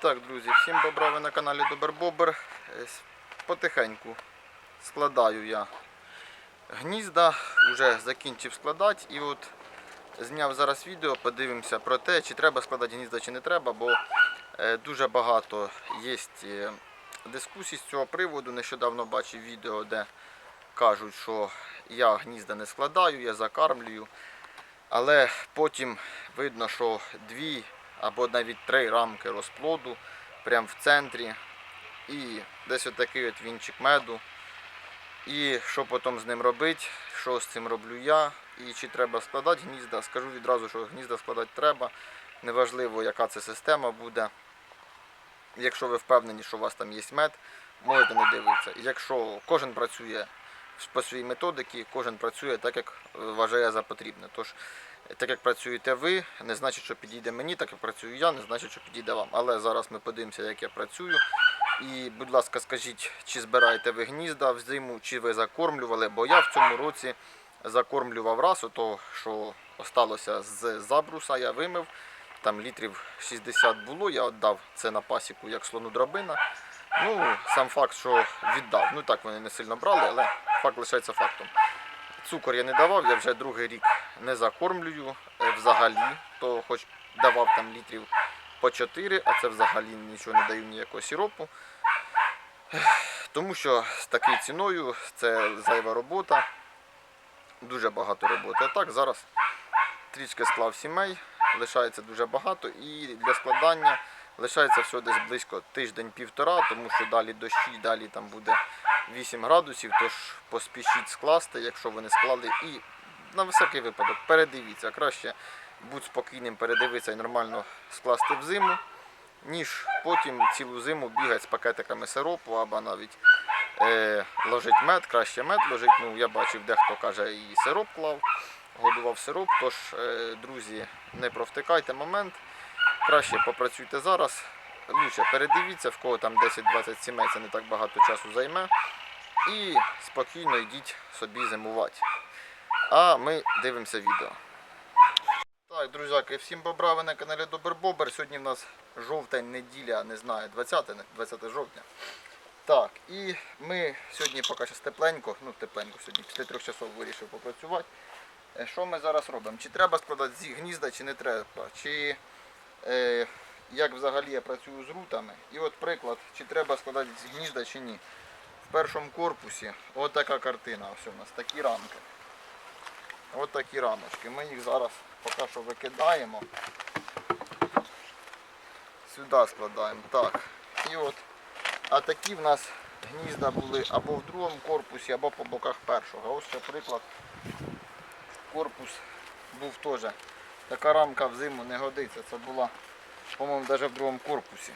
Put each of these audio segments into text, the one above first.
Так, друзі, всім добра, ви на каналі Добер Бобер. С- Потихеньку складаю я гнізда, вже закінчив складати і от зняв зараз відео, подивимося про те, чи треба складати гнізда, чи не треба, бо е, дуже багато є е, дискусій з цього приводу. Нещодавно бачив відео, де кажуть, що я гнізда не складаю, я закармлюю. Але потім видно, що дві або навіть три рамки розплоду прямо в центрі. І десь отакий от вінчик меду. І що потім з ним робити, що з цим роблю я, і чи треба складати гнізда. Скажу відразу, що гнізда складати треба. Неважливо, яка це система буде. Якщо ви впевнені, що у вас там є мед, можете не дивитися. Якщо кожен працює по своїй методиці, кожен працює так, як вважає за потрібне. Тож, так як працюєте ви, не значить, що підійде мені, так як працюю я, не значить, що підійде вам. Але зараз ми подивимося, як я працюю. І, будь ласка, скажіть, чи збираєте ви гнізда в зиму, чи ви закормлювали, бо я в цьому році закормлював раз, ото, що осталося з забруса, я вимив. Там літрів 60 було, я віддав це на пасіку як слону драбина. Ну, сам факт, що віддав. Ну так вони не сильно брали, але факт лишається фактом. Цукор я не давав, я вже другий рік не закормлюю е, взагалі, то хоч давав там літрів по 4, а це взагалі нічого не даю ніякого сіропу. Тому що з такою ціною це зайва робота, дуже багато роботи. А так зараз трішки склав сімей, лишається дуже багато і для складання лишається все десь близько тиждень-півтора, тому що далі дощі, далі там буде 8 градусів, тож поспішіть скласти, якщо ви не склали. І на високий випадок передивіться. Краще будь спокійним, передивитися і нормально скласти в зиму, ніж потім цілу зиму бігати з пакетиками сиропу або навіть е, ложить мед, краще мед ложить. Ну, я бачив, дехто каже і сироп клав, годував сироп. Тож, е, друзі, не провтикайте момент. Краще попрацюйте зараз. Лучше передивіться, в кого там 10-20 сімей, це не так багато часу займе. І спокійно йдіть собі зимувати. А ми дивимося відео. Так, друзяки, всім бобра, ви на каналі Добер Бобер. Сьогодні в нас жовтень, неділя, не знаю, 20, 20 жовтня. Так, і ми сьогодні поки що тепленько, ну тепленько сьогодні, після трьох часов вирішив попрацювати. Е, Що ми зараз робимо? Чи треба складати гнізда, чи не треба? Чи е, як взагалі я працюю з рутами? І от приклад, чи треба складати з гнізда, чи ні. В першому корпусі от картина. Ось у нас такі рамки. От такі рамочки. Ми їх зараз поки що викидаємо. Сюди складаємо. Так. І от. А такі в нас гнізда були або в другому корпусі, або по боках першого. Ось ще приклад. Корпус був теж. Така рамка взиму не годиться. Це була, по-моєму, навіть в другому корпусі.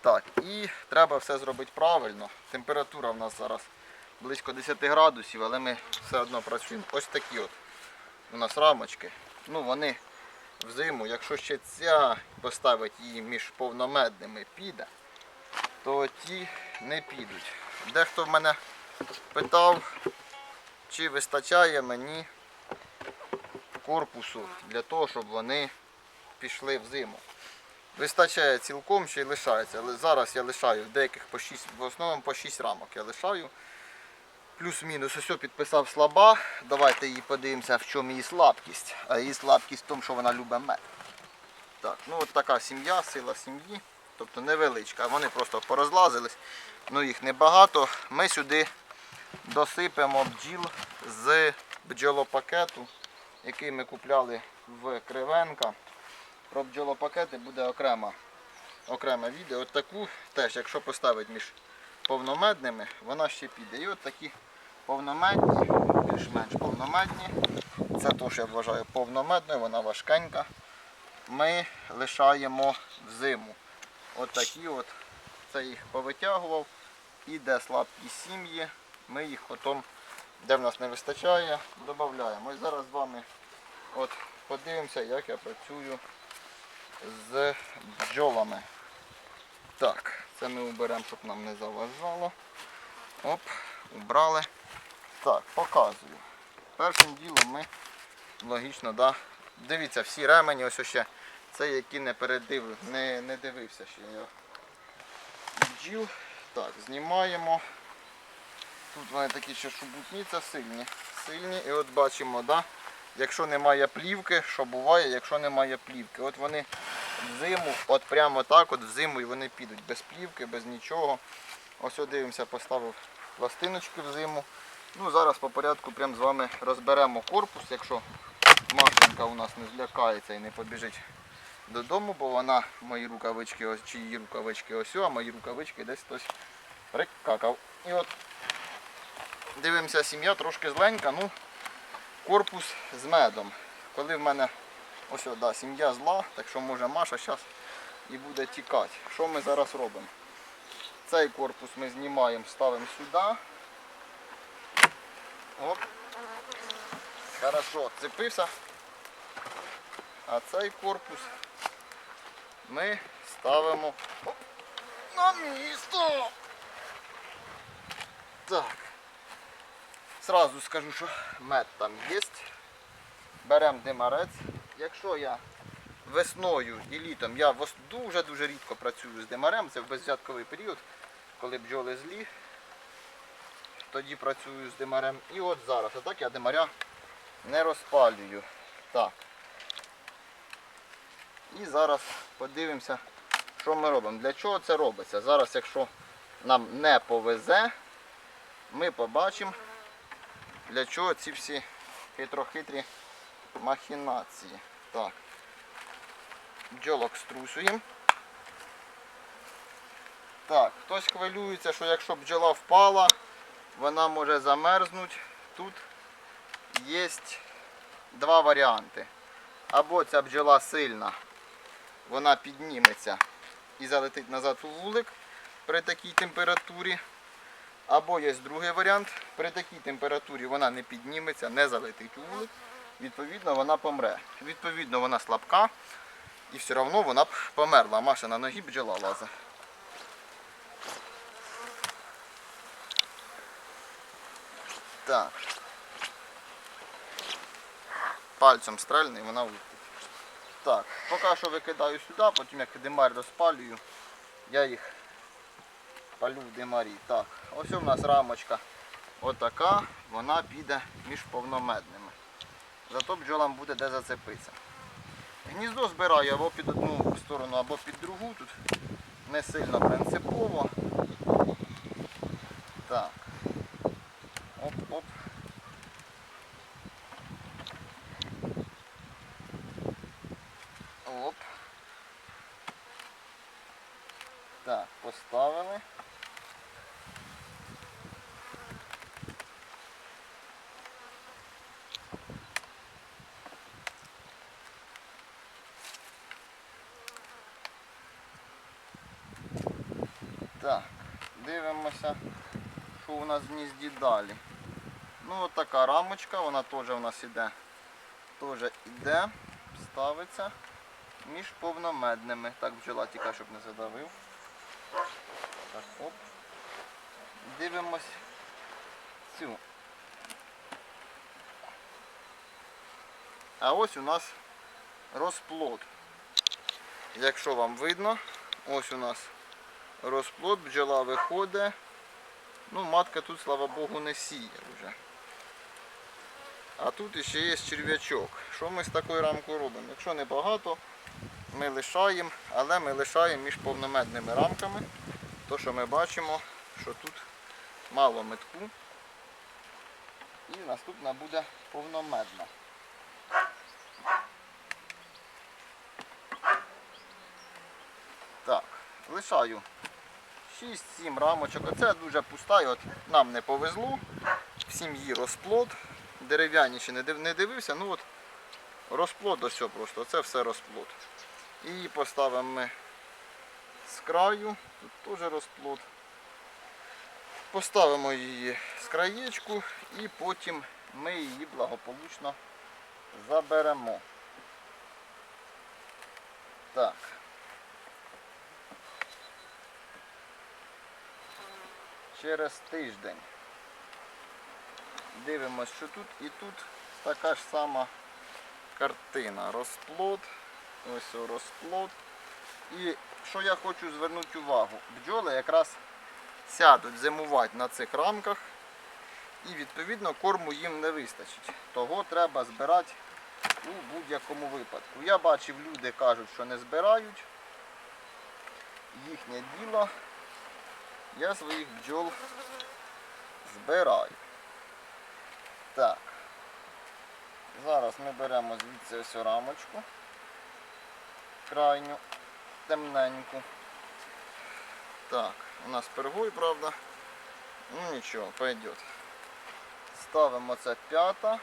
Так, і треба все зробити правильно. Температура в нас зараз близько 10 градусів, але ми все одно працюємо. Ось такі от у нас рамочки. Ну вони взиму, якщо ще ця поставити її між повномедними піде, то ті не підуть. Дехто в мене питав, чи вистачає мені корпусу для того, щоб вони пішли в зиму. Вистачає цілком, ще й лишається. Але зараз я лишаю деяких по 6, в основному по 6 рамок я лишаю. Плюс-мінус ось підписав слаба. Давайте її подивимося, в чому її слабкість. А її слабкість в тому, що вона любить мед. Так, ну от така сім'я, сила сім'ї. Тобто невеличка. Вони просто порозлазились. Ну їх небагато. Ми сюди досипемо бджіл з бджолопакету, який ми купляли в Кривенка. Про бджолопакети буде окрема, окреме відео. От таку теж, якщо поставити між повномедними, вона ще піде. І от такі повномедні, більш-менш повномедні. Це теж я вважаю повномедною, вона важкенька. Ми лишаємо взиму. От такі от, це їх повитягував. І де слабкі сім'ї, ми їх потім, де в нас не вистачає, додаємо. І зараз з вами от подивимося, як я працюю з бджолами. Так, це ми уберемо, щоб нам не заважало. Оп, убрали. Так, показую. Першим ділом ми логічно, да. Дивіться, всі ремені, ось ще Це які не передив, не, не дивився ще я. Бджіл. Так, знімаємо. Тут вони такі ще шубутні, це сильні. Сильні. І от бачимо, да? Якщо немає плівки, що буває, якщо немає плівки. От вони взиму, от прямо так, от взиму і вони підуть без плівки, без нічого. Ось дивимося, поставив пластиночки взиму. Ну, зараз по порядку прям з вами розберемо корпус, якщо Машенька у нас не злякається і не побіжить додому, бо вона мої рукавички, ось чи її рукавички ось, а мої рукавички десь хтось прикакав. І от дивимося, сім'я трошки зленька, ну корпус з медом. Коли в мене ось да, сім'я зла, так що може Маша зараз і буде тікати. Що ми зараз робимо? Цей корпус ми знімаємо, ставимо сюди. Оп. Хорошо, цепився. А цей корпус ми ставимо оп, на місто. Так. Сразу скажу, що мед там є. Беремо димарець. Якщо я весною і літом я дуже-дуже рідко працюю з димарем, це в безвзятковий період, коли бджоли злі, тоді працюю з димарем. І от зараз. А так я димаря не розпалюю. Так. І зараз подивимося, що ми робимо. Для чого це робиться? Зараз, якщо нам не повезе, ми побачимо, для чого ці всі хитро-хитрі махінації. Так. Бджолок струсуємо. Так, хтось хвилюється, що якщо бджола впала, вона може замерзнути. Тут є два варіанти. Або ця бджола сильна, вона підніметься і залетить назад у вулик при такій температурі. Або є другий варіант, при такій температурі вона не підніметься, не залетить у вулик. Відповідно, вона помре. Відповідно, вона слабка і все одно вона б померла. Маша на ногі бджола лазить. Так. Пальцем стрельний, вона влетить. Так, поки що викидаю сюди, потім як димар розпалюю, я їх палю в димарі. Так, ось у нас рамочка отака, вона піде між повномедними. Зато бджолам буде де зацепитися. Гніздо збираю або під одну сторону, або під другу. Тут не сильно принципово. Так. Оп-оп. Оп. Так, поставили. Так, дивимося, що у нас в гнізді далі. Ну от така рамочка, вона теж у нас іде. Теж іде, ставиться між повномедними. Так, бджола тільки, щоб не задавив. Так, оп. Дивимось цю. А ось у нас розплод. Якщо вам видно, ось у нас розплод, бджола виходить. Ну, матка тут, слава Богу, не сіє вже. А тут ще є черв'ячок. Що ми з такою рамкою робимо? Якщо не багато, ми лишаємо, але ми лишаємо між повномедними рамками. То, що ми бачимо, що тут мало метку. І наступна буде повномедна. Так, лишаю 6-7 рамочок. Оце дуже пуста, і от нам не повезло. В сім'ї розплод. Дерев'яні ще не дивився, ну от розплод ось просто, це все розплод. І поставимо ми з краю, тут теж розплод. Поставимо її з краєчку і потім ми її благополучно заберемо. Так. Через тиждень. Дивимось, що тут і тут така ж сама картина. Розплод. Ось розплод. І що я хочу звернути увагу, бджоли якраз сядуть зимувати на цих рамках і відповідно корму їм не вистачить. Того треба збирати у будь-якому випадку. Я бачив, люди кажуть, що не збирають. Їхнє діло. Я своїх бджол збираю. Так. Зараз ми беремо звідси ось рамочку. Крайню, темненьку. Так, у нас пергой, правда. Ну нічого, пойдет. Ставимо це п'ята.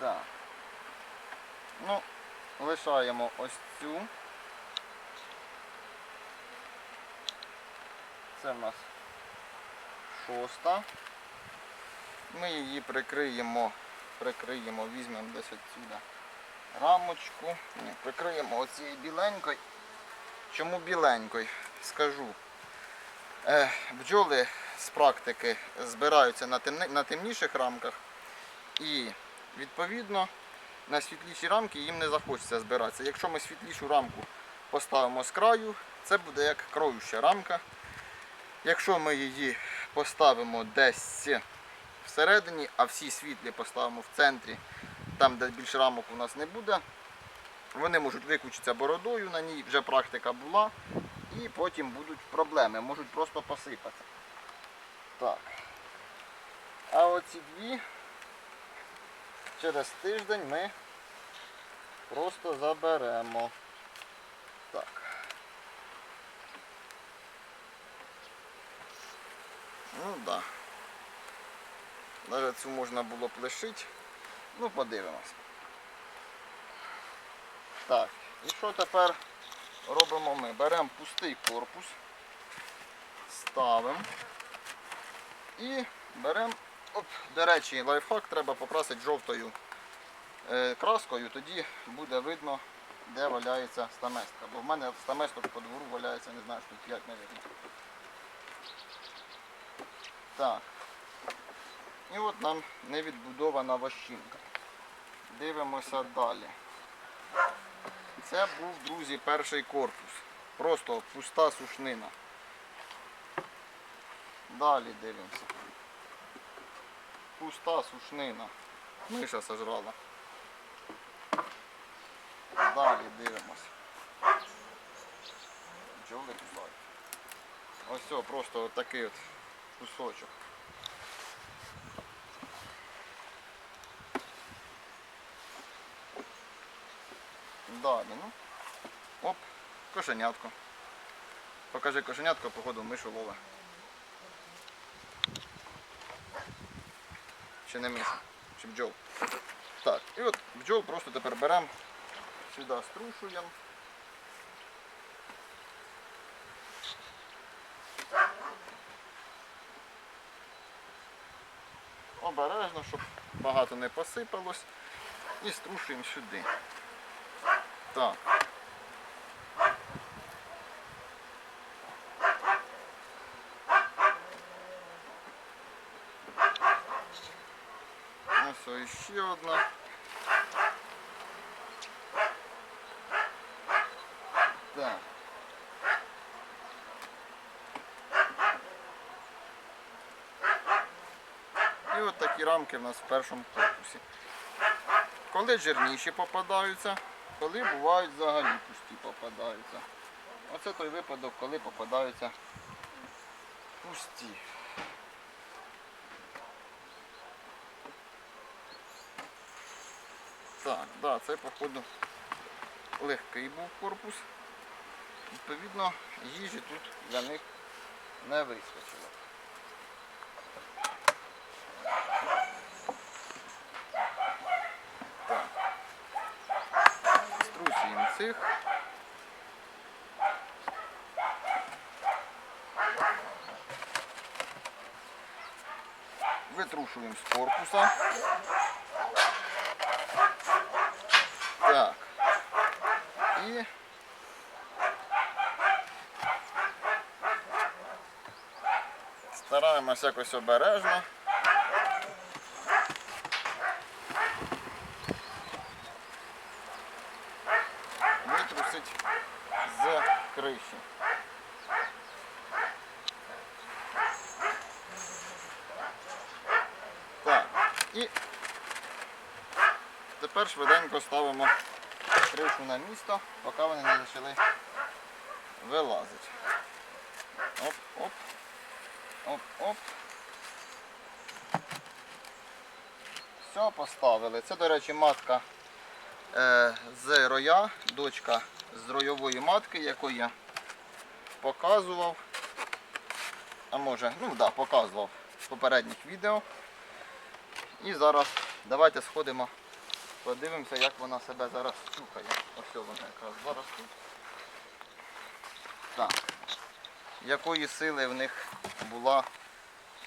Так. Ну, лишаємо ось цю. Це в нас шоста. Ми її прикриємо, прикриємо, візьмемо десь отсюди рамочку. Ні, прикриємо оцією біленькою. Чому біленькою? Скажу. Е, бджоли з практики збираються на, темніших рамках і відповідно на світліші рамки їм не захочеться збиратися. Якщо ми світлішу рамку поставимо з краю, це буде як кроюща рамка. Якщо ми її поставимо десь всередині, а всі світлі поставимо в центрі, там де більше рамок у нас не буде, вони можуть викучитися бородою, на ній вже практика була, і потім будуть проблеми, можуть просто посипатися. Так. А оці дві через тиждень ми просто заберемо. Так. Ну так. Да. Навіть цю можна було б лишити. Ну, подивимось. Так, і що тепер робимо ми? Беремо пустий корпус, ставимо і беремо, оп, до речі, лайфхак треба покрасити жовтою е, краскою, тоді буде видно, де валяється стаместка. Бо в мене стаместок по двору валяється, не знаю, штук 5 не видно. Так. І от нам невідбудована вощинка. Дивимося далі. Це був, друзі, перший корпус. Просто пуста сушнина. Далі дивимося. Пуста сушнина. Миша сожрала. Далі дивимося. Бджоли кусають. Ось все, просто от такий от кусочок. Далі, ну. Оп, кошенятко. Покажи кошенятко, походу мишу лове. Чи не миша, чи бджол. Так, і от бджол просто тепер беремо, сюди струшуємо. Обережно, щоб багато не посипалось. І струшуємо сюди. Так. Ось ось ще одна. Так. І от такі рамки в нас в першому корпусі. Коли жирніші попадаються, коли бувають взагалі пусті попадаються. Оце той випадок, коли попадаються пусті. Так, да, це походу легкий був корпус. Відповідно, їжі тут для них не вистачило. Так. Струсуємо цих. Витрушуємо з корпуса. Так. І Стараємось якось обережно. Витрусить з криші. Так, і швиденько ставимо кришу на місто, поки вони не почали вилазити. Оп, оп. Оп, оп. Все, поставили. Це, до речі, матка е, з роя, дочка з ройової матки, яку я показував. А може, ну так, да, показував в попередніх відео. І зараз давайте сходимо, подивимося, як вона себе зараз чухає. Ось вона якраз зараз тут. Так. Якої сили в них була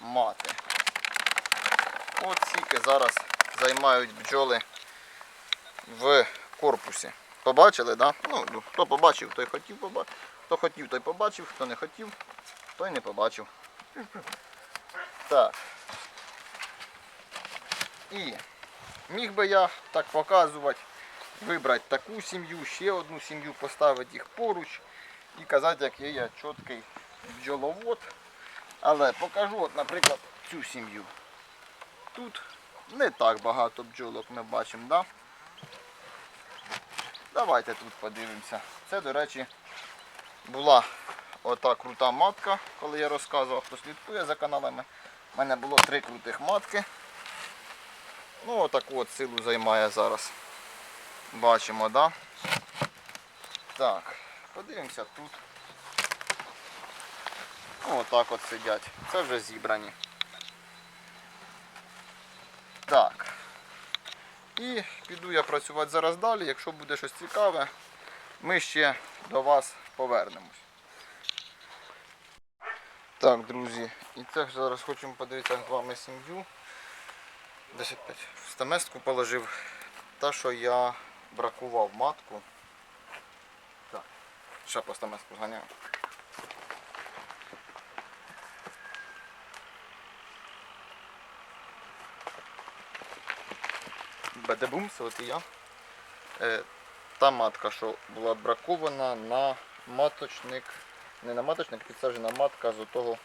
мати. От скільки зараз займають бджоли в корпусі. Побачили? Да? Ну, хто побачив, той хотів побачити. Хто хотів, той побачив, хто не хотів, той не побачив. Так. І міг би я так показувати, вибрати таку сім'ю, ще одну сім'ю, поставити їх поруч і казати, який я чіткий бджоловод. Але покажу, от, наприклад, цю сім'ю. Тут не так багато бджолок ми бачимо, да? Давайте тут подивимося. Це, до речі, була ота крута матка, коли я розказував, хто слідкує за каналами. У мене було три крутих матки. Ну, отаку от силу займає зараз. Бачимо, да? Так, подивимося тут. Ну, отак от сидять. Це вже зібрані. Так. І піду я працювати зараз далі. Якщо буде щось цікаве, ми ще до вас повернемось. Так, друзі, і це зараз хочемо подивитися з вами сім'ю. Десь опять в стаместку положив та, що я бракував матку. Так, ще по стаместку зганяю. Бедебумс, от і я. Е, та матка, що була бракована на маточник, не на маточник, підсаджена матка з того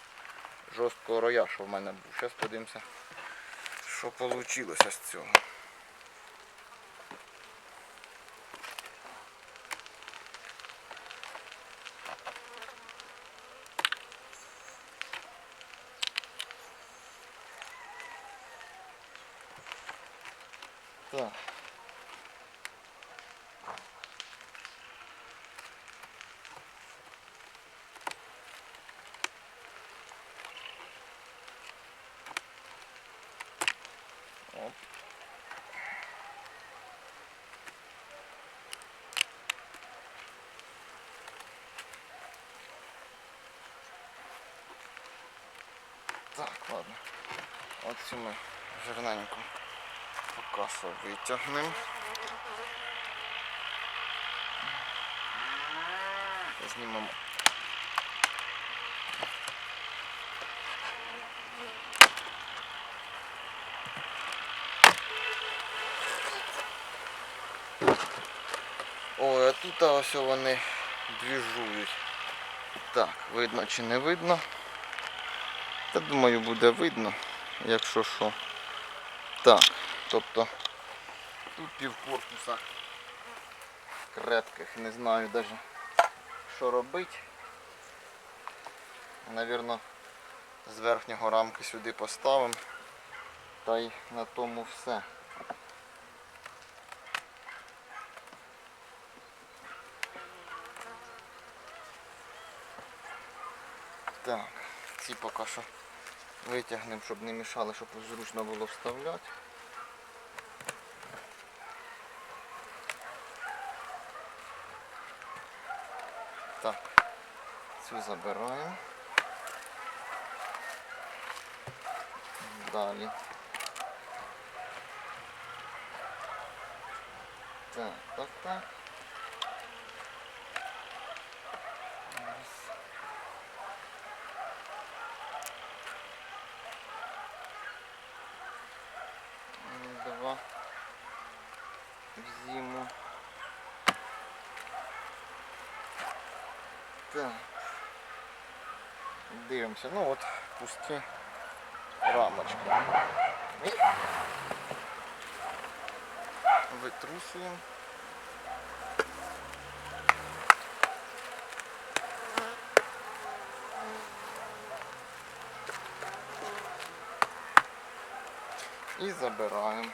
жорсткого роя, що в мене був. Зараз подивимося, що вийшло з цього. Так. Оп. Так, ладно. От цю ми жирненько поки що витягнемо. Знімемо. Ой, а тут ось вони двіжують. Так, видно чи не видно. Та думаю буде видно, якщо що. Так, тобто тут пів корпуса крепких, не знаю навіть що робити. Навірно, з верхнього рамки сюди поставимо. Та й на тому все. Так, ці поки що витягнемо, щоб не мішали, щоб зручно було вставляти. Так, цю забираємо. Далі. Так, так, так. Раз. в зиму. Так. Дивимося. Ну от пусті рамочки. І Витрусуємо. І забираємо.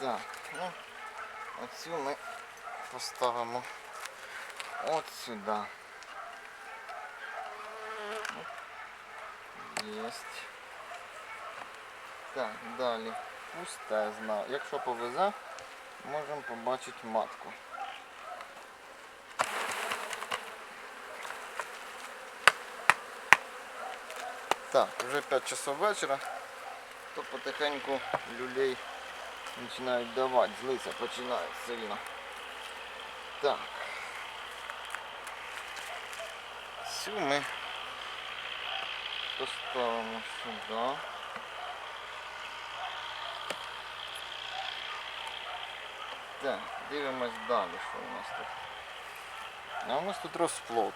Так, ну, оцю ми поставимо от сюди. Єсть. Так, далі пустезна. Якщо повезе, можемо побачити матку. Так, вже 5 часов вечора, то потихеньку люлей починають давати, злиться починають сильно. Так. Цю ми поставимо сюди. Так, дивимось далі, що у нас тут. А у нас тут розплод.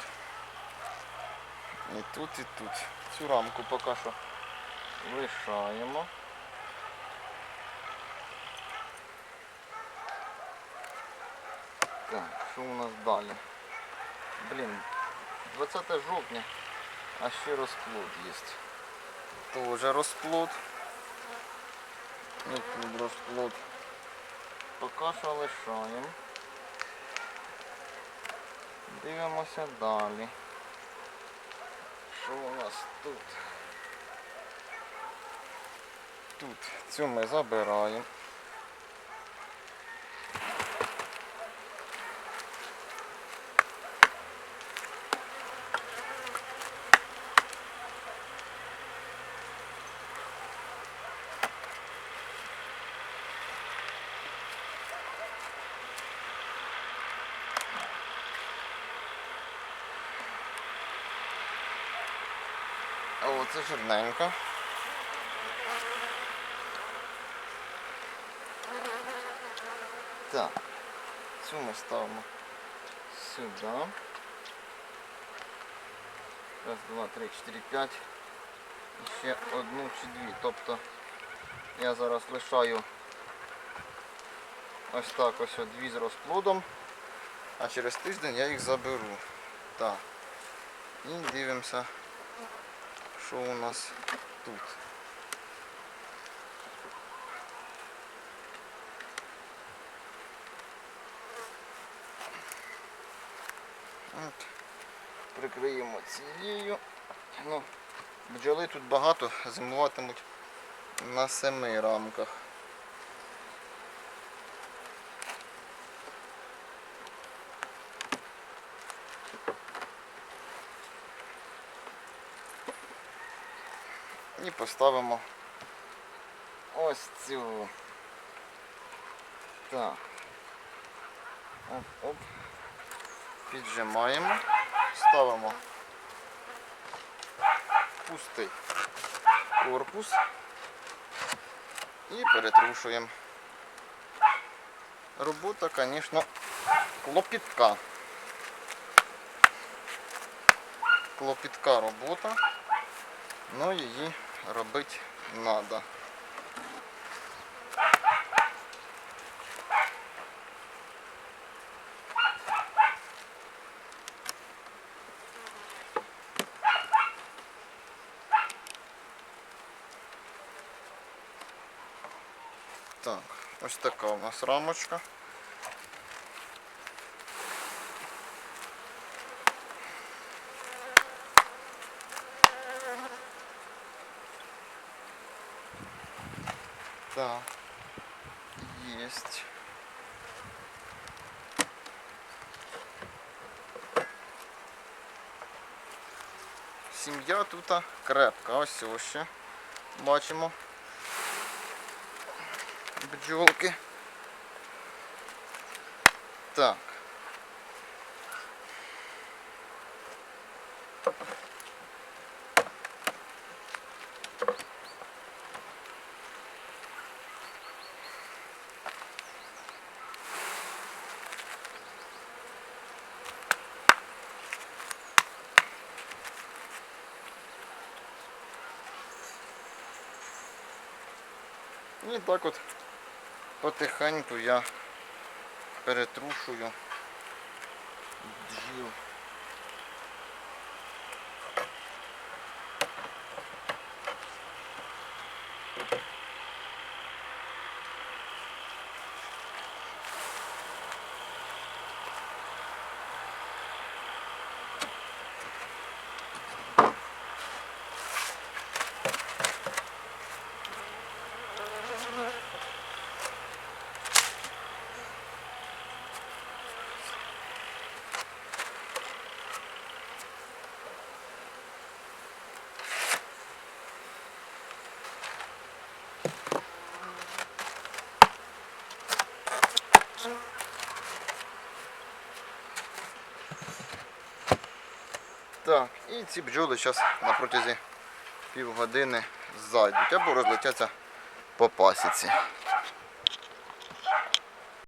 І тут, і тут. Цю рамку поки що лишаємо. Так, що у нас далі? Блін, 20 жовтня, а ще розплод є. Тоже розплод. І тут розплод. Поки що лишаємо. Дивимося далі. Що у нас тут? Тут цю ми забираємо. О, це жирненько. Так, цю ми ставимо сюди. Раз, два, три, чотири, п'ять. І ще одну чи дві. Тобто я зараз лишаю ось так ось дві з розплодом, а через тиждень я їх заберу. Так. І дивимося, що у нас тут. От. Прикриємо цією. Ну, бджоли тут багато, зимуватимуть на семи рамках. Поставимо ось цю. Так. Оп-оп. Піджимаємо, ставимо пустий корпус і перетрушуємо. Робота, звісно, клопітка. Клопітка робота, але її робити треба. Так, ось така у нас рамочка. Сім'я тут крепка, ось ось ще бачимо бджолки. Так. І так от потихеньку я перетрушую бджіл. Так, і ці бджоли зараз на протязі півгодини зайдуть або розлетяться по пасіці.